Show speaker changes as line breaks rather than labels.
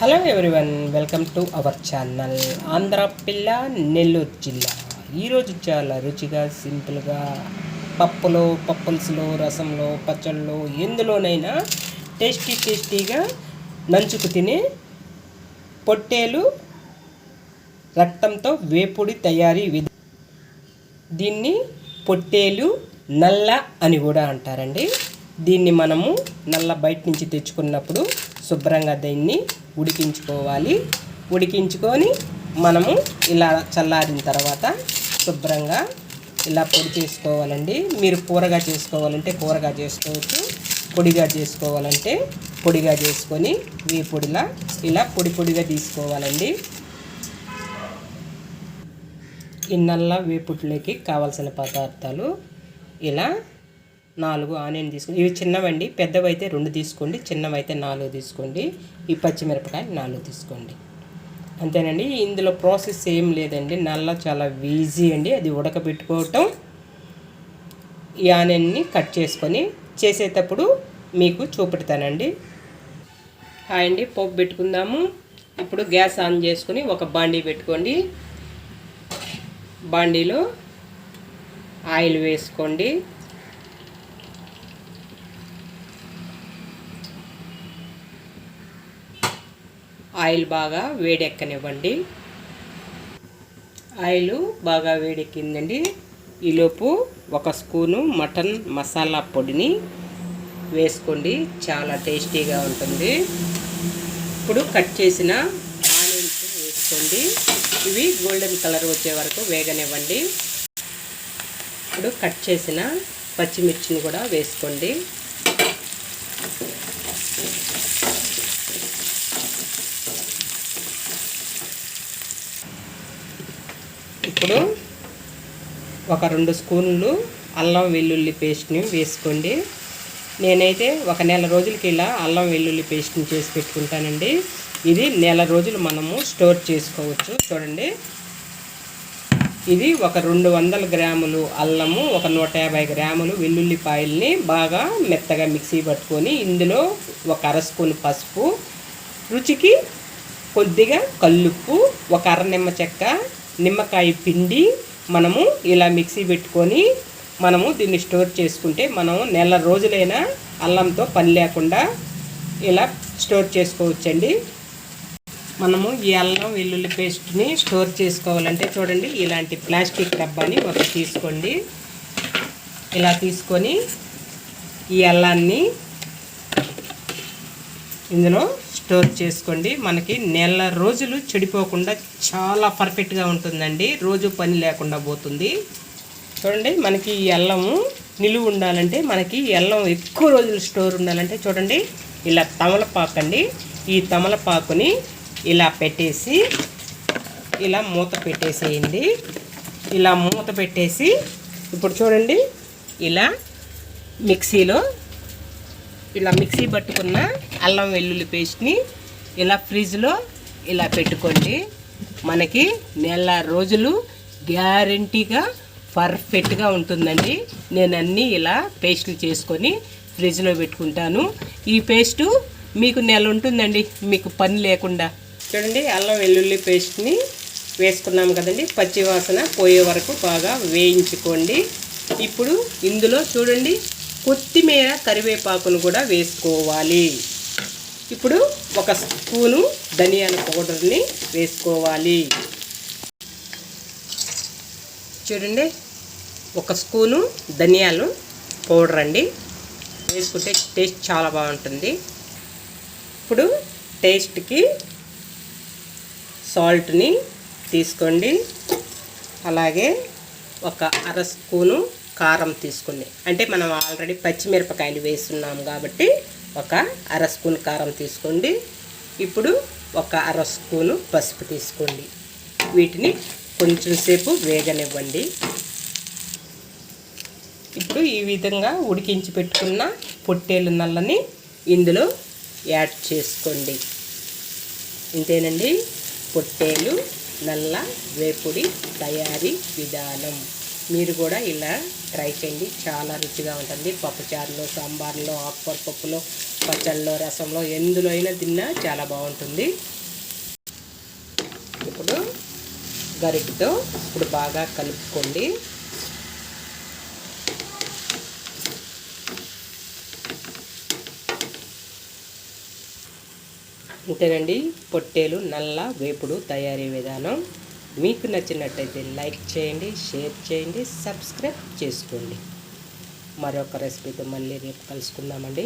Hello everyone welcome to our channel Andhra పిల్ల నెల్లూరు జిల్లా ఈరోజు చాలా రుచిగా సింపుల్గా పప్పులో పప్పుల్స్లో రసంలో పచ్చళ్ళలో ఎందులోనైనా టేస్టీ టేస్టీగా నంచుకు తినే పొట్టేలు రక్తంతో వేపుడి తయారీ విధి. దీన్ని పొట్టేలు నల్ల అని కూడా అంటారండి. దీన్ని మనము నల్ల బయట నుంచి తెచ్చుకున్నప్పుడు శుభ్రంగా దీన్ని ఉడికించుకోవాలి. ఉడికించుకొని మనము ఇలా చల్లారిన తర్వాత శుభ్రంగా ఇలా పొడి చేసుకోవాలండి. మీరు కూరగా చేసుకోవాలంటే కూరగా చేసుకోవచ్చు. పొడిగా చేసుకోవాలంటే పొడిగా చేసుకొని ఈ పొడిలా ఇలా పొడి పొడిగా తీసుకోవాలండి. ఇన్నల్లా వేపుట్లోకి కావాల్సిన పదార్థాలు ఇలా నాలుగు ఆనియన్ తీసుకోండి. ఇవి చిన్నవండి పెద్దవైతే రెండు తీసుకోండి చిన్నవైతే నాలుగు తీసుకోండి. ఈ పచ్చిమిరపకాయ నాలుగు తీసుకోండి. అంతేనండి ఇందులో ప్రాసెస్ ఏం లేదండి నల్ల చాలా ఈజీ అండి అది ఉడకబెట్టుకోవటం. ఈ ఆనియన్ని కట్ చేసుకొని చేసేటప్పుడు మీకు చూపెడతానండి. హాయ్ అండి పోపు పెట్టుకుందాము. ఇప్పుడు గ్యాస్ ఆన్ చేసుకుని ఒక బాండీ పెట్టుకోండి. బాండీలో ఆయిల్ వేసుకోండి. ఆయిల్ బాగా వేడెక్కనివ్వండి. ఆయిల్ బాగా వేడెక్కిందండి. ఈలోపు ఒక స్పూను మటన్ మసాలా పొడిని వేసుకోండి. చాలా టేస్టీగా ఉంటుంది. ఇప్పుడు కట్ చేసిన ఆనియన్స్ వేసుకోండి. ఇవి గోల్డెన్ కలర్ వచ్చే వరకు వేగనివ్వండి. ఇప్పుడు కట్ చేసిన పచ్చిమిర్చిని కూడా వేసుకోండి. ఇప్పుడు ఒక రెండు స్పూన్లు అల్లం వెల్లుల్లి పేస్ట్ని వేసుకోండి. నేనైతే ఒక నెల రోజులకి ఇలా అల్లం వెల్లుల్లి పేస్ట్ని చేసి పెట్టుకుంటానండి. ఇది నెల రోజులు మనము స్టోర్ చేసుకోవచ్చు. చూడండి. ఇది ఒక రెండు వందల గ్రాములు అల్లము ఒక నూట యాభై గ్రాములు వెల్లుల్లిపాయల్ని బాగా మెత్తగా మిక్సీ పట్టుకొని ఇందులో ఒక అర స్పూన్ పసుపు రుచికి కొద్దిగా కల్లుప్పు ఒక అర నిమ్మ చెక్క నిమ్మకాయ పిండి మనము ఇలా మిక్సీ పెట్టుకొని మనము దీన్ని స్టోర్ చేసుకుంటే మనం నెల రోజులైనా అల్లంతో పని లేకుండా ఇలా స్టోర్ చేసుకోవచ్చండి. మనము ఈ అల్లం వెల్లుల్లి పేస్ట్ని స్టోర్ చేసుకోవాలంటే చూడండి ఇలాంటి ప్లాస్టిక్ డబ్బాని ఒకటి తీసుకోండి. ఇలా తీసుకొని ఈ అల్లాన్ని ఇందులో స్టోర్ చేసుకోండి. మనకి నెల రోజులు చెడిపోకుండా చాలా పర్ఫెక్ట్గా ఉంటుందండి. రోజు పని లేకుండా పోతుంది. చూడండి మనకి ఈ అల్లము నిలువ ఉండాలంటే మనకి అల్లం ఎక్కువ రోజులు స్టోర్ ఉండాలంటే చూడండి ఇలా తమలపాకు అండి ఈ తమలపాకుని ఇలా పెట్టేసి ఇలా మూత పెట్టేసేయండి. ఇలా మూత పెట్టేసి ఇప్పుడు చూడండి ఇలా మిక్సీలో ఇలా మిక్సీ పట్టుకున్న అల్లం వెల్లుల్లి పేస్ట్ని ఇలా ఫ్రిడ్జ్లో ఇలా పెట్టుకోండి. మనకి నెల రోజులు గ్యారంటీగా పర్ఫెక్ట్గా ఉంటుందండి. నేను అన్నీ ఇలా పేస్టులు చేసుకొని ఫ్రిడ్జ్లో పెట్టుకుంటాను. ఈ పేస్టు మీకు నెల ఉంటుందండి. మీకు పని లేకుండా. చూడండి అల్లం వెల్లుల్లి పేస్ట్ని వేసుకున్నాం కదండి. పచ్చివాసన పోయే వరకు బాగా వేయించుకోండి. ఇప్పుడు ఇందులో చూడండి కొత్తిమీర కరివేపాకును కూడా వేసుకోవాలి. ఇప్పుడు ఒక స్పూను ధనియాల పౌడర్ని వేసుకోవాలి. చూడండి ఒక స్పూను ధనియాలు పౌడర్ అండి. వేసుకుంటే టేస్ట్ చాలా బాగుంటుంది. ఇప్పుడు టేస్ట్కి సాల్ట్ని తీసుకోండి. అలాగే ఒక అర స్పూను కారం తీసుకోండి. అంటే మనం ఆల్రెడీ పచ్చిమిరపకాయలు వేస్తున్నాం కాబట్టి ఒక అర స్పూన్ కారం తీసుకోండి. ఇప్పుడు ఒక అర స్పూను పసుపు తీసుకోండి. వీటిని కొంచెం సేపు వేగనివ్వండి. ఇప్పుడు ఈ విధంగా ఉడికించి పెట్టుకున్న పొట్టేలు నల్లని ఇందులో యాడ్ చేసుకోండి. ఇంతేనండి. పొట్టేలు నల్ల వేపుడి తయారీ విధానం. మీరు కూడా ఇలా ట్రై చేయండి. చాలా రుచిగా ఉంటుంది. పప్పుచారులో సాంబార్లో ఆకుకూర పప్పులో పచ్చళ్ళలో రసంలో ఎందులో అయినా తిన్నా చాలా బాగుంటుంది. ఇప్పుడు గరిటితో ఇప్పుడు బాగా కలుపుకోండి. ఇంతేనండి. పొట్టేలు నల్ల వేపుడు తయారీ విధానం. మీకు నచ్చినట్టయితే లైక్ చేయండి షేర్ చేయండి సబ్స్క్రైబ్ చేసుకోండి. మరొక రెసిపీతో మళ్ళీ రేపు కలుసుకుందామండి.